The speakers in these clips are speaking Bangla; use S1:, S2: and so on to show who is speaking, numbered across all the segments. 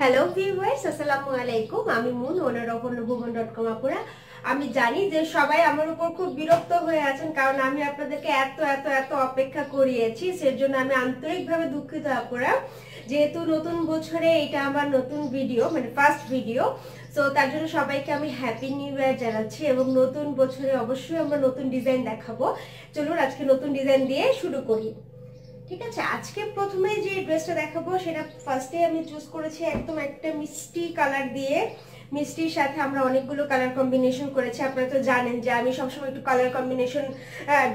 S1: হ্যালো ভিউয়ার্স আসসালামু আলাইকুম আমি মুন ওনার ভুবন ডট কম আপুরা। আমি জানি যে সবাই আমার উপর খুব বিরক্ত হয়ে আছেন, কারণ আমি আপনাদেরকে এত এত এত অপেক্ষা করিয়েছি, সেজন্য আমি আন্তরিকভাবে দুঃখিত আপুরা। যেহেতু নতুন বছরে এটা আমার নতুন ভিডিও মানে ফার্স্ট ভিডিও তো তার জন্য সবাইকে আমি হ্যাপি নিউ ইয়ার জানাচ্ছি এবং নতুন বছরে অবশ্যই আমরা নতুন ডিজাইন দেখাবো। চলুন আজকে নতুন ডিজাইন দিয়ে শুরু করি। ঠিক আছে, আজকে প্রথমে যে ড্রেসটা দেখাবো, সেটা ফার্স্টে আমি চুজ করেছি একদম একটা মিষ্টি কালার দিয়ে। মিষ্টির সাথে আমরা অনেকগুলো কালার কম্বিনেশন করেছি, আপনারা তো জানেন যে আমি সবসময় একটু কালার কম্বিনেশন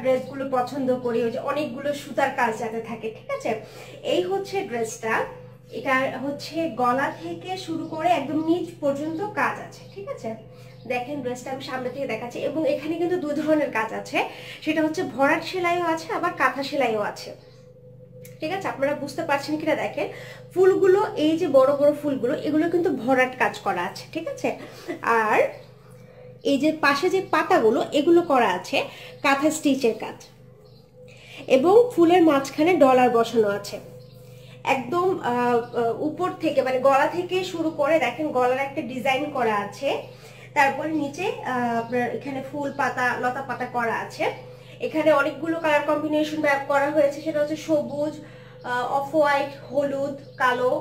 S1: ড্রেসগুলো পছন্দ করি, ওই যে অনেকগুলো সুতার কাজ যাতে থাকে, ঠিক আছে? এই হচ্ছে ড্রেসটা এটা হচ্ছে গলা থেকে শুরু করে একদম নিচ পর্যন্ত কাজ আছে, ঠিক আছে? দেখেন ড্রেসটা আমি সামনে থেকে দেখাচ্ছি, এবং এখানে কিন্তু দু ধরনের কাজ আছে, সেটা হচ্ছে ভরাট সেলাইও আছে, আবার কাঁথা সেলাইও আছে। ঠিক আছে? আপনারা বুঝতে পারছেন কিনা দেখেন? ফুলগুলো, এই যে বড় বড় ফুলগুলো, এগুলো কিন্তু ভরাট কাজ করা আছে, ঠিক আছে? আর এই যে পাশে যে পাতাগুলো, এগুলো করা আছে কাঁথা স্টিচের কাজ। এবং ফুলের মাঝখানে ডলার বসানো আছে। একদম উপর থেকে মানে গলা থেকে শুরু করে দেখেন গলার একটা ডিজাইন করা আছে। তারপর নিচে আপনার এখানে ফুল পাতা, লতা পাতা করা আছে। এখানে অনেকগুলো কালার কম্বিনেশন ব্যবহার করা হয়েছে, সেটা হচ্ছে সবুজ অফ হোয়াইট হলুদ, কালো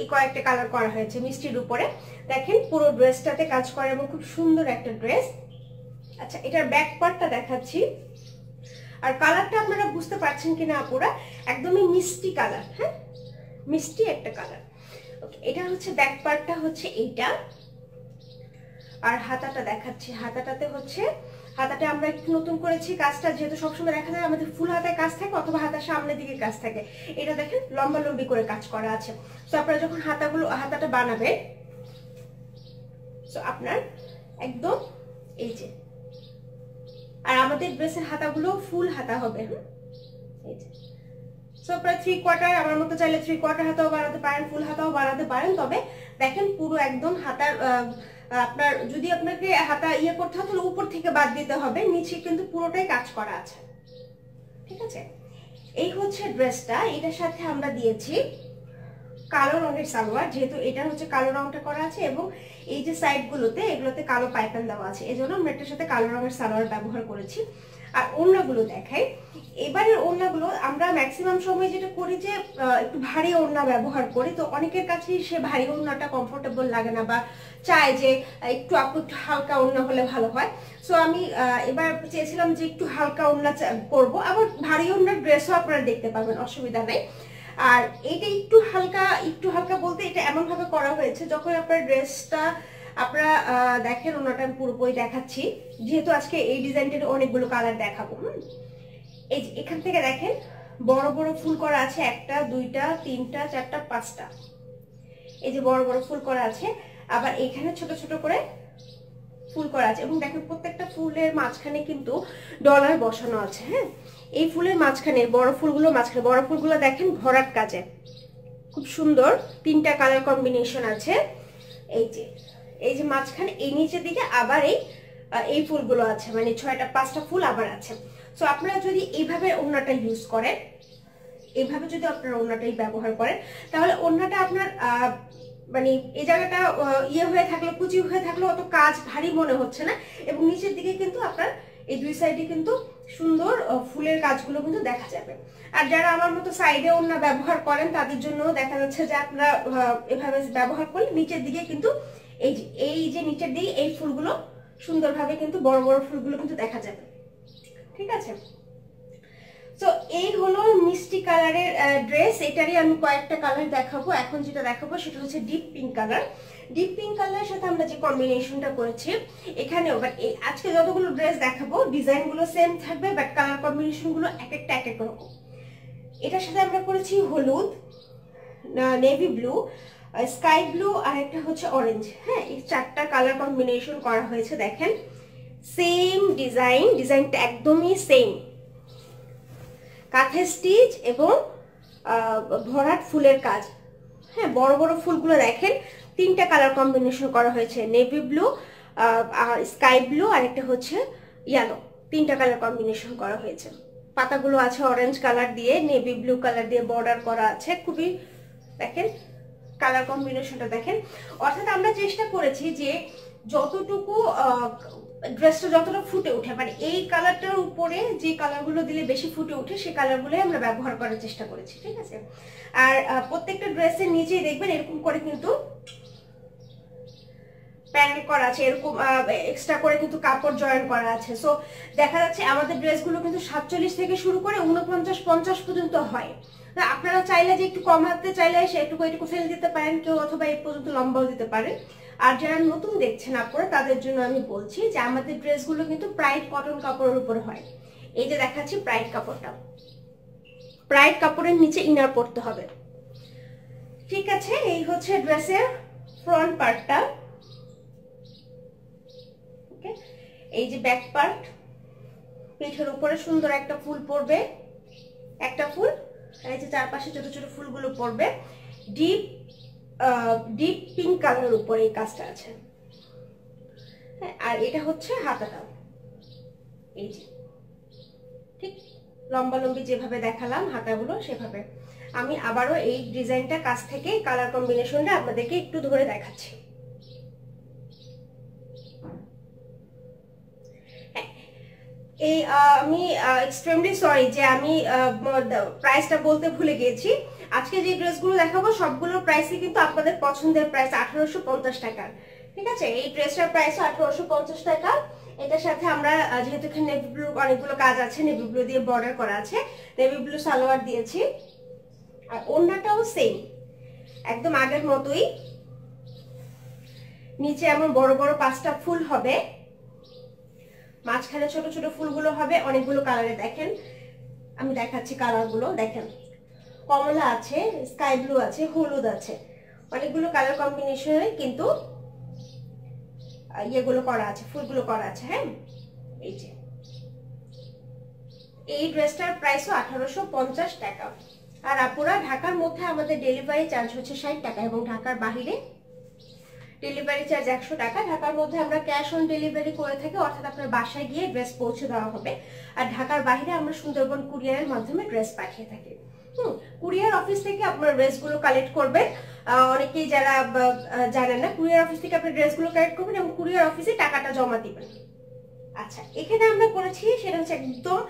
S1: এই কয়েকটা কালার করা হয়েছে মিষ্টির উপরে। দেখেন পুরো ড্রেসটাতে কাজ করে এবং খুব সুন্দর একটা ড্রেস আচ্ছা এটার ব্যাক পার্টটা দেখাচ্ছি। আর কালারটা আপনারা বুঝতে পারছেন কিনা আপুরা, একদমই মিষ্টি কালার হ্যাঁ? মিষ্টি একটা কালার এটা হচ্ছে ব্যাক পার্টটা হচ্ছে এইটা। আর হাতাটা দেখাচ্ছি, হাতাটাতে হচ্ছে হাতাটা আমরা একটু নতুন করেছি, কাজটা যেহেতু সবসময় দেখা যায় আমাদের ফুল হাতায় কাজ থাকে অথবা হাতার সামনের দিকে কাজ থাকে। এটা দেখেন লম্বা লম্বি করে কাজ করা আছে। তো আপনারা যখন হাতাগুলো, হাতাটা বানাবেন তো আপনার একদম এই যে, আর আমাদের ড্রেসের হাতাগুলো ফুল হাতা হবে হ্যাঁ এই যে। সো প্রায় থ্রি কোয়ার্টার আমার মতো চাইলে থ্রি কোয়ার্টার হাতাও বানাতে পারেন, ফুল হাতাও বানাতে পারেন। তবে দেখেন পুরো একদম হাতার আপনার, যদি আপনাকে হাতা ইয়ে করতে হয়, তাহলে উপর থেকে বাদ দিতে হবে। নিচে কিন্তু পুরোটাই কাজ করা আছে। ঠিক আছে? এই হচ্ছে ড্রেসটা। এটার সাথে আমরা দিয়েছি কালো রঙের সালোয়ার, যেহেতু এটা হচ্ছে কালো রঙটা করা আছে এবং এই যে সাইডগুলোতে এগুলোতে কালো পাইপান দেওয়া আছে। এই জন্য আমরা এটার সাথে কালো রঙের সালোয়ার ব্যবহার করেছি। আর ওড়নাগুলো দেখাই। এবারের ওড়নাগুলো আমরা ম্যাক্সিমাম সময় যেটা করি যে একটু ভারী ওড়না ব্যবহার করি। তো অনেকের কাছেই সে ভারী ওড়নাটা কমফোর্টেবল লাগে না বা চায় যে, একটু আপু একটু হালকা ওড়না হলে ভালো হয়। সো আমি এবার চেয়েছিলাম যে একটু হালকা ওড়না করব। আবার ভারী ওড়নার ড্রেসও আপনারা দেখতে পাবেন অসুবিধা নেই। আর এটা একটু হালকা একটু হালকা বলতে এটা এমনভাবে করা হয়েছে, যখন আপনার ড্রেসটা আপনারা দেখেন ওনাটা আমি পুরোপুরি দেখাচ্ছি। যেহেতু আজকে এই ডিজাইনটার অনেকগুলো কালার দেখাবো এই যে এখান থেকে দেখেন, বড় বড় ফুল করা আছে একটা, দুইটা, তিনটা, চারটা, পাঁচটা। এই যে বড় বড় ফুল করা আছে, আবার এখানে ছোট ছোট করে ফুল করা আছে। এবং দেখেন প্রত্যেকটা ফুলের মাঝখানে কিন্তু ডলার বসানো আছে হ্যাঁ? এই ফুলের মাঝখানে, বড় ফুলগুলো মাঝখানে, বড় ফুলগুলো দেখেন ভরাট কাজে। খুব সুন্দর, তিনটা কালার কম্বিনেশন আছে। এই যে এই যে মাঝখানে, এই নিচের দিকে আবার এই এই ফুলগুলো আছে মানে ছয়টা, পাঁচটা ফুল আবার আছে। সো আপনারা যদি এইভাবে ওড়নাটা ইউজ করেন, এইভাবে যদি আপনারা ওড়নাটাই ব্যবহার করেন, তাহলে ওড়নাটা আপনার মানে এই জায়গাটা ইয়ে হয়ে থাকলে, কুচি হয়ে থাকলে অত কাজ ভারী মনে হচ্ছে না এবং নিচের দিকে কিন্তু আপনার এই দুই সাইডে কিন্তু সুন্দর ফুলের কাজগুলো কিন্তু দেখা যাবে। আর যারা আমার মতো সাইডে ওড়না ব্যবহার করেন, তাদের জন্য দেখা যাচ্ছে যে আপনারা এভাবে ব্যবহার করলে নিচের দিকে কিন্তু এই যে এই যে নিচের দিকে, এই ফুলগুলো সুন্দরভাবে কিন্তু বড় বড় ফুলগুলো কিন্তু দেখা যাবে। ঠিক আছে? তো এই হলো মিষ্টি কালারের ড্রেস এটারই আমি কয়েকটা কালার দেখাবো। এখন যেটা দেখাবো সেটা হচ্ছে deep pink colour deep pink কালারের সাথে আমরা যে কম্বিনেশনটা করেছি, এখানেও বাট এই, আজকে যতগুলো ড্রেস দেখাবো ডিজাইনগুলো সেম থাকবে বাট কালার কম্বিনেশনগুলো এক একটা এক এক রকম। এটার সাথে আমরা করেছি হলুদ নেভি ব্লু স্কাই ব্লু আর একটা হচ্ছে অরেঞ্জ হ্যাঁ এই চারটা কালার কম্বিনেশন করা হয়েছে, দেখেন। সেম ডিজাইন ডিজাইনটা একদমই সেম কাঁথে স্টিচ এবং ভরাট ফুলের কাজ। হ্যাঁ বড় বড় ফুলগুলো দেখেন, তিনটা কালার কম্বিনেশন করা হয়েছে নেভি ব্লু স্কাই ব্লু আর একটা হচ্ছে ইয়েলো তিনটা কালার কম্বিনেশন করা হয়েছে। পাতাগুলো আছে অরেঞ্জ কালার দিয়ে নেভি ব্লু কালার দিয়ে বর্ডার করা আছে, খুবই, দেখেন কালার কম্বিনেশনটা দেখেন। অর্থাৎ আমরা চেষ্টা করেছি যে যতটুকু ড্রেসটা যতটা ফুটে ওঠে মানে এই কালারটার উপরে যে কালারগুলো দিলে বেশি ফুটে ওঠে সেই কালারগুলোই আমরা ব্যবহার করার চেষ্টা করেছি, ঠিক আছে? আর প্রত্যেকটা ড্রেসের নিচেই দেখবেন এরকম করে কিন্তু প্যানেল করা আছে, এরকম এক্সট্রা করে কিন্তু কাপড় জয়েন করা আছে। সো দেখা যাচ্ছে আমাদের ড্রেসগুলো কিন্তু সাতচল্লিশ থেকে শুরু করে উনপঞ্চাশ পঞ্চাশ পর্যন্ত হয়। আপনারা চাইলে যে একটু কমাতে চাইলে সে একটু একটু ফেলে দিতে পারেন, কেউ অথবা এই পর্যন্ত লম্বাও দিতে পারেন আর যারা নতুন দেখছেন আপনারা, তাদের জন্য আমি বলছি যে আমাদের ড্রেসগুলো কিন্তু প্রাইড কটন কাপড়ের উপরে হয়। এই যে দেখাচ্ছি প্রাইড কাপড়টা। প্রাইড কাপড়ের নিচে ইনার পড়তে হবে। ঠিক আছে, এই হচ্ছে ড্রেসের ফ্রন্ট পার্টটা ওকে, এই যে ব্যাক পার্ট পিঠের উপরে সুন্দর একটা ফুল পড়বে। একটা ফুল। এই যে চারপাশে ছোট ছোট ফুলগুলো পড়বে ডিপ ডিপ পিঙ্ক কালারের উপরে এই কাজটা আছে। হ্যাঁ আর এটা হচ্ছে হাতাটা এই যে। ঠিক লম্বা লম্বি যেভাবে দেখালাম, হাতাগুলো সেভাবে। আমি আবারও এই ডিজাইনটা কাছ থেকে কালার কম্বিনেশনটা আপনাদেরকে একটু ধরে দেখাচ্ছি। এই আমি এক্সট্রিমলি সরি যে আমি প্রাইসটা বলতে ভুলে গিয়েছি আজকে যে ড্রেসগুলো দেখাবো সবগুলোর প্রাইসই কিন্তু আপনাদের পছন্দের প্রাইস আঠারোশো পঞ্চাশ টাকার। ঠিক আছে? এই ড্রেসটার প্রাইস আঠারোশো পঞ্চাশ টাকা এটার সাথে আমরা যেহেতু এখানে নেভি ব্লু অনেকগুলো কাজ আছে নেভি ব্লু দিয়ে বর্ডার করা আছে নেভি ব্লু সালোয়ার দিয়েছি। আর ওড়নাটাও সেম একদম আগের মতোই। নিচে এমন বড় বড় পাঁচটা ফুল হবে। মাঝখানে ছোট ছোট ফুলগুলো হবে, অনেকগুলো কালারে দেখেন। আমি দেখাচ্ছি কালারগুলো দেখেন। কমলা আছে স্কাই ব্লু আছে, হলুদ আছে। অনেকগুলো কালার কম্বিনেশনে কিন্তু ইয়েগুলো করা আছে, ফুলগুলো করা আছে হ্যাঁ? এই যে। এই ড্রেসটার প্রাইসও আঠারোশো পঞ্চাশ টাকা। আর আপুরা, ঢাকার মধ্যে আমাদের ডেলিভারি চার্জ হচ্ছে ষাট টাকা এবং ঢাকার বাহিরে ডেলিভারি চার্জ একশো টাকা। ঢাকার মধ্যে আমরা ক্যাশ অন ডেলিভারি করে থাকি, অর্থাৎ আপনার বাসায় গিয়ে ড্রেস পৌঁছে দেওয়া হবে। আর ঢাকার বাহিরে আমরা সুন্দরবন কুরিয়ারের মাধ্যমে ড্রেস পাঠিয়ে থাকি। হুম, কুরিয়ার অফিস থেকে আপনার ড্রেসগুলো কালেক্ট করবেন। অনেকেই যারা জানেন না, কুরিয়ার অফিস থেকে আপনি ড্রেসগুলো কালেক্ট করবেন এবং কুরিয়ার অফিসে টাকাটা জমা দিবেন। আচ্ছা এখানে আমরা করেছি, সেটা হচ্ছে একদম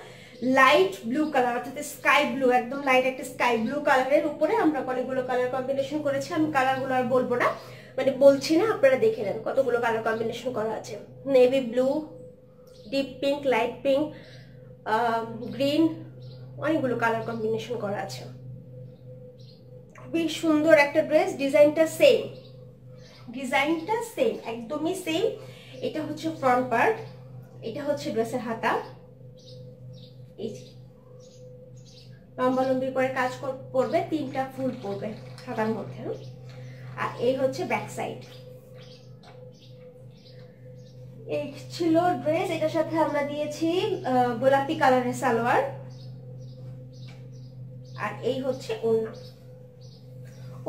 S1: লাইট ব্লু কালার অর্থাৎ স্কাই ব্লু একদম লাইট একটা স্কাই ব্লু কালারের উপরে আমরা অনেকগুলো কালার কম্বিনেশন করেছি। আমি কালারগুলো আর বলব না। মানে বলছি না, আপনারা দেখে নেন কতগুলো কালার কম্বিনেশন করা আছে। Navy blue deep pink light pink green অনেকগুলো কালার কম্বিনেশন করা আছে। খুবই সুন্দর একটা ড্রেস ডিজাইনটা সেম ডিজাইনটা সেম একদমই সেম এটা হচ্ছে ফ্রন্ট পার্ট এটা হচ্ছে ড্রেসের হাতা। এই লম্বালম্বি করে কাজ পড়বে তিনটা ফুল পড়বে হাতার মধ্যে আর এই হচ্ছে ব্যাক সাইড এই ছিল ড্রেস এটার সাথে আমরা দিয়েছি গোলাপি কালারের সালোয়ার। আর এই হচ্ছে ওড়না।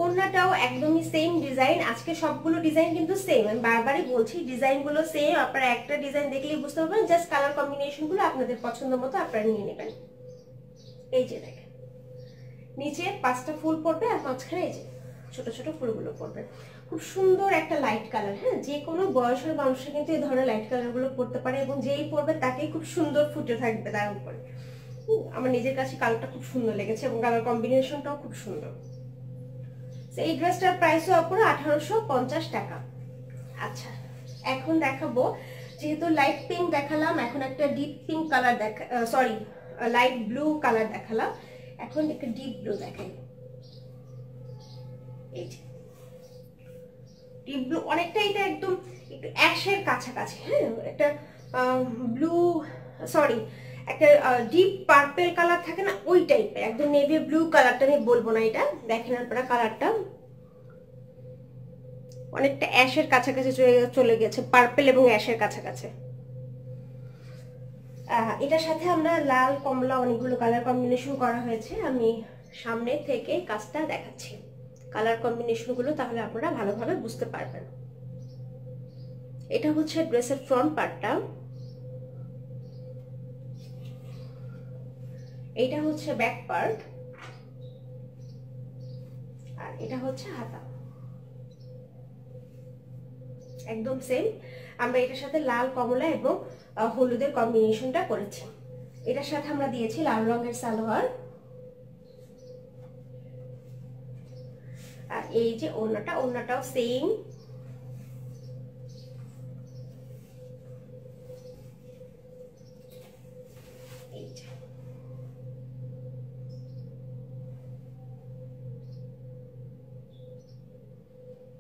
S1: ওড়নাটাও একদমই সেম ডিজাইন আজকে সবগুলো ডিজাইন কিন্তু সেম আমি বারবারই বলছি ডিজাইনগুলো সেম আপনারা একটা ডিজাইন দেখলেই বুঝতে পারবেন জাস্ট কালার কম্বিনেশনগুলো আপনাদের পছন্দ মতো আপনারা নিয়ে নেবেন। এই যে দেখেন, নিচে পাঁচটা ফুল পড়বে আর মাঝখানে এই যে ছোট ছোট ফুলগুলো পড়বে। খুব সুন্দর একটা লাইট কালার হ্যাঁ? যে কোনো বয়সের মানুষে কিন্তু এই ধরনের লাইট কালারগুলো পড়তে পারে এবং যেই পড়বে তাকেই খুব সুন্দর ফুটে থাকবে তার উপরে। আমার নিজের কাছে কালারটা খুব সুন্দর লেগেছে এবং কালার কম্বিনেশনটাও খুব সুন্দর। এই ড্রেসটার প্রাইসও পুরো আঠারোশো পঞ্চাশ টাকা। আচ্ছা এখন দেখাবো। যেহেতু লাইট পিঙ্ক দেখালাম, এখন একটা ডিপ পিঙ্ক কালার দেখা সরি লাইট ব্লু কালার দেখালাম। এখন একটা ডিপ ব্লু দেখাই। এই ডিপ ব্লু অনেকটা এটা একদম একটু অ্যাশের কাছাকাছি হ্যাঁ? একটা ব্লু সরি একটা ডিপ পার্পেল কালার থাকে না, ওই টাইপের একদম নেভি ব্লু কালারটা আমি বলব না এটা, দেখেন আপনারা কালারটা অনেকটা অ্যাশের কাছাকাছি চলে গেছে পার্পেল এবং অ্যাশের কাছাকাছি। এটার সাথে আমরা লাল, কমলা অনেকগুলো কালার কম্বিনেশন করা হয়েছে, আমি সামনে থেকে কাজটা দেখাচ্ছি। কালার কম্বিনেশনগুলো তাহলে আপনারা ভালোভাবে বুঝতে পারবেন। এটা হচ্ছে ড্রেসের ফ্রন্ট পার্টটা এইটা হচ্ছে ব্যাক পার্ট আর এটা হচ্ছে হাতা। একদম সেম আমরা এটার সাথে লাল, কমলা এবং হলুদের কম্বিনেশনটা করেছি। এটার সাথে আমরা দিয়েছি লাল রঙের সালোয়ার। আর এই যে ওড়নাটা, ওড়নাটাও সেম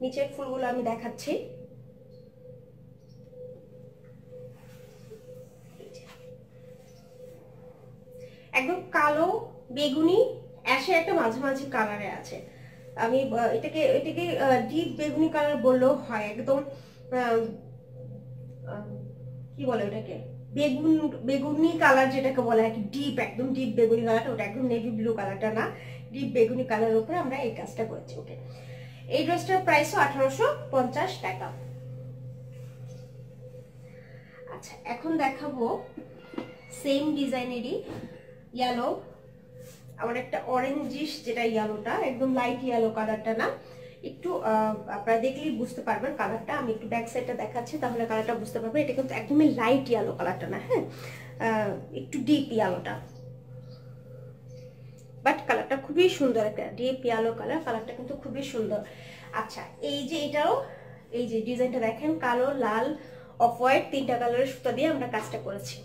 S1: নিচের ফুলগুলো আমি দেখাচ্ছি। একদম কালো, বেগুনি, অ্যাশে একটা মাঝে মাঝামাঝি কালারে আছে। আমি এটাকে এটাকে ডিপ বেগুনি কালার বললেও হয়, একদম কি বলে ওটাকে? বেগুন, বেগুনি কালার যেটাকে বলে আর কি ডিপ একদম ডিপ বেগুনি কালারটা ওটা একদম নেভি ব্লু কালারটা না ডিপ বেগুনি কালারের উপরে আমরা এই কাজটা করেছি ওকে এই ড্রেসটার প্রাইসও আঠারোশো পঞ্চাশ টাকা। আচ্ছা এখন দেখাবো সেম ডিজাইনেরই ইয়েলো আমার একটা অরেঞ্জিশ যেটা ইয়েলোটা একদম লাইট ইয়েলো কালারটা না, একটু আপনারা দেখলেই বুঝতে পারবেন কালারটা আমি একটু ব্যাক সাইডটা দেখাচ্ছি, তাহলে কালারটা বুঝতে পারবেন। এটা কিন্তু একদমই লাইট ইয়েলো কালারটা না হ্যাঁ? একটু ডিপ ইয়েলোটা বাট কালারটা খুবই সুন্দর একটা ডিপ ইয়েলো কালার কালারটা কিন্তু খুবই সুন্দর। আচ্ছা এই যে এটাও, এই যে ডিজাইনটা দেখেন, কালো, লাল অফ হোয়াইট তিনটা কালারের সুতা দিয়ে আমরা কাজটা করেছি।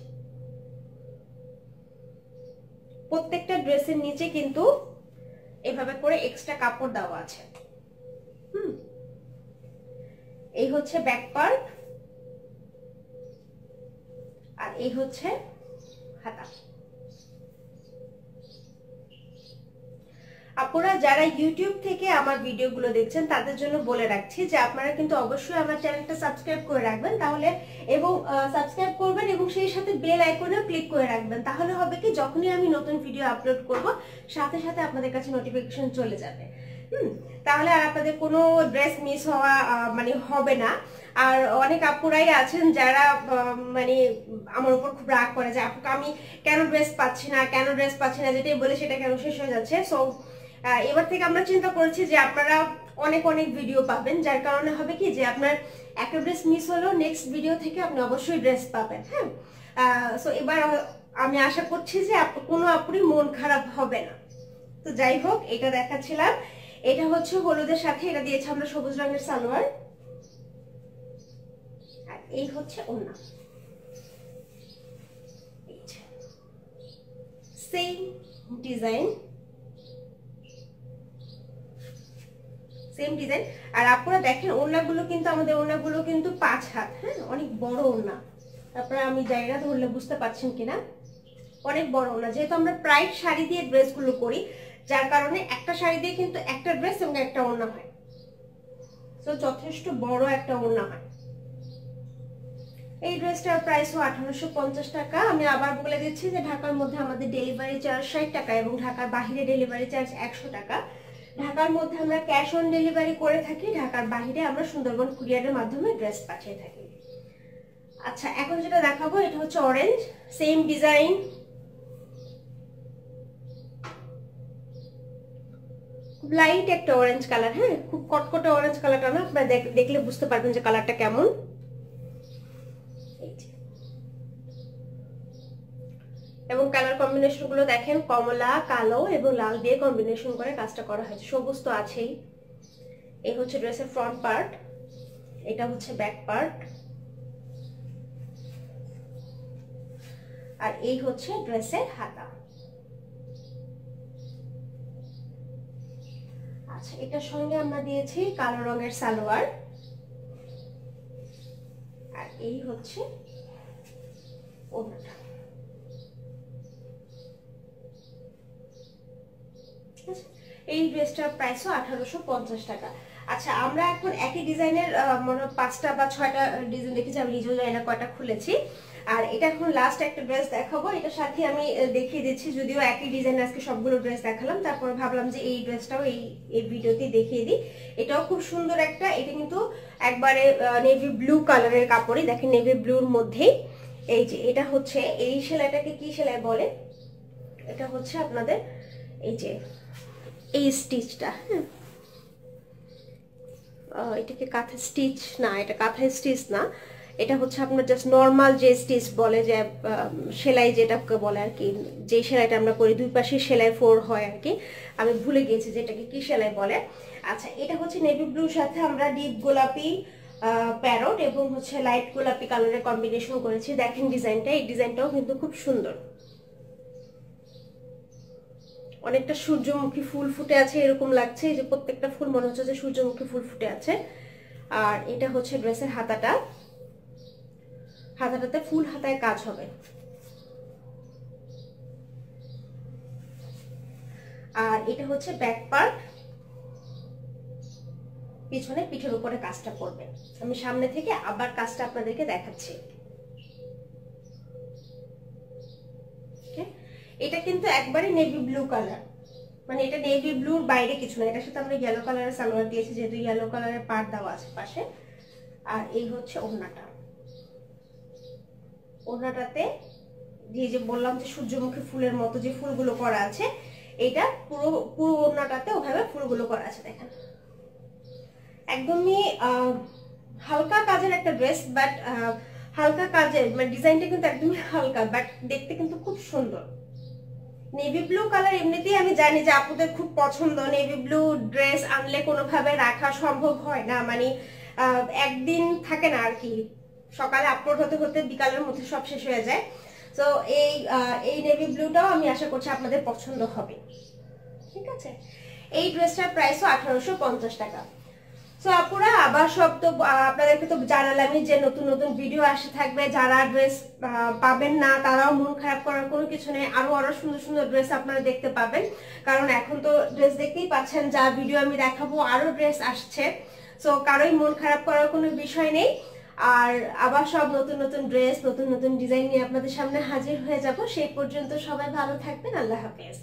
S1: প্রত্যেকটা ড্রেসের নিচে কিন্তু এভাবে করে এক্সট্রা কাপড় দেওয়া আছে। হুম। এই হচ্ছে ব্যাক পার্ট আর এই হচ্ছে হাতা। আপনারা যারা ইউটিউব থেকে আমার ভিডিওগুলো দেখছেন, তাদের জন্য বলে রাখছি যে আপনারা কিন্তু অবশ্যই আমার চ্যানেলটা সাবস্ক্রাইব করে রাখবেন। তাহলে এবং সাবস্ক্রাইব করবেন এবং সেই সাথে বেল আইকনেও ক্লিক করে রাখবেন। তাহলে হবে কি, যখনই আমি নতুন ভিডিও আপলোড করব, সাথে সাথে আপনাদের কাছে নোটিফিকেশন চলে যাবে। তাহলে আর আপনাদের কোনো ড্রেস মিস হওয়া মানে হবে না। আর অনেক আপুরাই আছেন যারা মানে আমার উপর খুব রাগ করে যে, আপুকে আমি কেন ড্রেস পাচ্ছি না, কেন ড্রেস পাচ্ছি না? যেটাই বলে, সেটা কেন শেষ হয়ে যাচ্ছে। সো এবার থেকে আমরা চিন্তা করেছি যে আপনারা অনেক অনেক ভিডিও পাবেন। যার কারণে হবে কি যে আপনার একটা ড্রেস মিস হলেও নেক্সট ভিডিও থেকে আপনি অবশ্যই ড্রেস পাবেন হ্যাঁ? সো এবার আমি আশা করছি যে কোনো আপুরই মন খারাপ হবে না। তো যাই হোক, এটা দেখাচ্ছিলাম। এটা হচ্ছে হলুদের সাথে, এটা দিয়েছে আমরা সবুজ রঙের সালোয়ার। আর এই হচ্ছে ওনা সেম ডিজাইন সেম ডিজাইন আর আপনারা দেখেন, ওড়নাগুলো কিন্তু আমাদের, ওড়নাগুলো কিন্তু পাঁচ হাত হ্যাঁ? অনেক বড় ওড়না। তারপরে আমি জায়গা ধরলে বুঝতে পারছেন কিনা? অনেক বড় ওড়না। যেহেতু আমরা প্রায় শাড়ি দিয়ে ড্রেসগুলো করি, যার কারণে একটা শাড়ি দিয়ে কিন্তু একটা ড্রেস এবং একটা ওড়না হয়। তো যথেষ্ট বড় একটা ওড়না হয়। এই ড্রেসটার প্রাইসও আঠারোশো পঞ্চাশ টাকা। আমি আবার বলে দিচ্ছি যে ঢাকার মধ্যে আমাদের ডেলিভারি চার্জ ষাট টাকা এবং ঢাকার বাহিরে ডেলিভারি চার্জ একশো টাকা। ঢাকার মধ্যে আমরা ক্যাশ অন ডেলিভারি করে থাকি, ঢাকার বাহিরে আমরা সুন্দরবন কুরিয়ারের মাধ্যমে ড্রেস পাঠিয়ে থাকি। আচ্ছা এখন যেটা দেখাবো, এটা হচ্ছে অরেঞ্জ সেম ডিজাইন খুব লাইট একটা অরেঞ্জ কালার হ্যাঁ? খুব কটকটে অরেঞ্জ কালারটা না, আপনারা দেখলে বুঝতে পারবেন যে কালারটা কেমন। এবং কালার কম্বিনেশনগুলো দেখেন, কমলা, কালো এবং লাল দিয়ে কম্বিনেশন করে কাজটা করা হয়েছে। সবুজ তো আছেই। এই হচ্ছে ড্রেসের ফ্রন্ট পার্ট এটা হচ্ছে ব্যাক পার্ট আর এই হচ্ছে ড্রেসের হাতা। আচ্ছা এটার সঙ্গে আমরা দিয়েছি কালো রঙের সালোয়ার। আর এই হচ্ছে ওড়নাটা। এই ড্রেসটার প্রাইসও আঠারোশো পঞ্চাশ টাকা। আচ্ছা আমরা এখন একই ডিজাইনের মনে পাঁচটা বা ছয়টা ডিজাইন দেখেছি, আমি নিজেও জানি না কয়টা খুলেছি। আর এটা এখন লাস্ট একটা ড্রেস দেখাবো, এটার সাথে আমি দেখিয়ে দিচ্ছি, যদিও একই ডিজাইন আজকে সবগুলো ড্রেস দেখালাম, তারপর ভাবলাম যে এই ড্রেসটাও এই এই ভিডিওতে দেখিয়ে দিই। এটাও খুব সুন্দর একটা, এটা কিন্তু একবারে নেভি ব্লু কালারের কাপড়ই, দেখেন নেভি ব্লুর মধ্যেই। এই যে, এটা হচ্ছে, এই সেলাইটাকে কি সেলাই বলে? এটা হচ্ছে আপনাদের, এই যে এই স্টিচটা হ্যাঁ। এটাকে কাঁথা স্টিচ, না, এটা কাঁথা স্টিচ না। এটা হচ্ছে আপনার জাস্ট নর্মাল যে স্টিচ বলে যে সেলাই যেটাকে বলে আর কি, যে সেলাইটা আমরা করি, দুই পাশে সেলাই ফোর হয় আর কি। আমি ভুলে গিয়েছি যে এটাকে কি সেলাই বলে। আচ্ছা এটা হচ্ছে নেভি ব্লুর সাথে আমরা ডিপ গোলাপি প্যারট এবং হচ্ছে লাইট গোলাপি কালারের কম্বিনেশন করেছি। দেখেন ডিজাইনটা এই ডিজাইনটাও কিন্তু খুব সুন্দর। অনেকটা সূর্যমুখী ফুল ফুটে আছে, এরকম লাগছে। যে প্রত্যেকটা ফুল মনে হচ্ছে যে সূর্যমুখী ফুল ফুটে আছে। আর এটা হচ্ছে ড্রেসের হাতাটা। হাতাটাতে ফুল হাতায় কাজ হবে। আর এটা হচ্ছে ব্যাক পার্ট পিছনে পিঠের উপরে কাজটা করবে। আমি সামনে থেকে আবার কাজটা আপনাদেরকে দেখাচ্ছি। এটা কিন্তু একবারে নেভি ব্লু কালার মানে এটা নেভি ব্লুর বাইরে কিছু না, এটার সাথে আমরা ইয়েলো কালারের সালোয়ার দিয়েছি, যেহেতু ইয়েলো কালারের পার্ট দেওয়া আছে পাশে। আর এই হচ্ছে ওড়নাটা। ওড়নাটাতে যে যে বললাম যে সূর্যমুখী ফুলের মতো যে ফুলগুলো করা আছে, এটা পুরো পুরো ওড়নাটাতে ওভাবে ফুলগুলো করা আছে, দেখেন। একদমই হালকা কাজের একটা ড্রেস, বাট হালকা কাজের মানে ডিজাইনটা কিন্তু একদমই হালকা, বাট দেখতে কিন্তু খুব সুন্দর। নেভি ব্লু কালার এমনিতেই আমি জানি যে আপুদের খুব পছন্দ। নেভি ব্লু ড্রেস আনলে কোনোভাবে রাখা সম্ভব হয় না। মানে একদিন থাকে না আর কি সকালে আপলোড হতে হতে বিকালের মধ্যে সব শেষ হয়ে যায়। তো এই এই নেভি ব্লুটাও আমি আশা করছি আপনাদের পছন্দ হবে। ঠিক আছে? এই ড্রেসটার প্রাইসও আঠারোশো পঞ্চাশ টাকা। আপুরা, আবার সব তো আপনাদেরকে তো জানালামই যে নতুন নতুন ভিডিও আসে থাকবে। যারা ড্রেস পাবেন না, তারাও মন খারাপ করার কোনো কিছু নেই। আরও আরও সুন্দর সুন্দর ড্রেস আপনারা দেখতে পাবেন। কারণ এখন তো ড্রেস দেখতেই পাচ্ছেন, যা ভিডিও আমি দেখাবো, আরও ড্রেস আসছে। তো কারোই মন খারাপ করার কোনো বিষয় নেই। আর আবার সব নতুন নতুন ড্রেস নতুন নতুন ডিজাইন নিয়ে আপনাদের সামনে হাজির হয়ে যাব। সেই পর্যন্ত সবাই ভালো থাকবেন। আল্লাহ হাফেজ।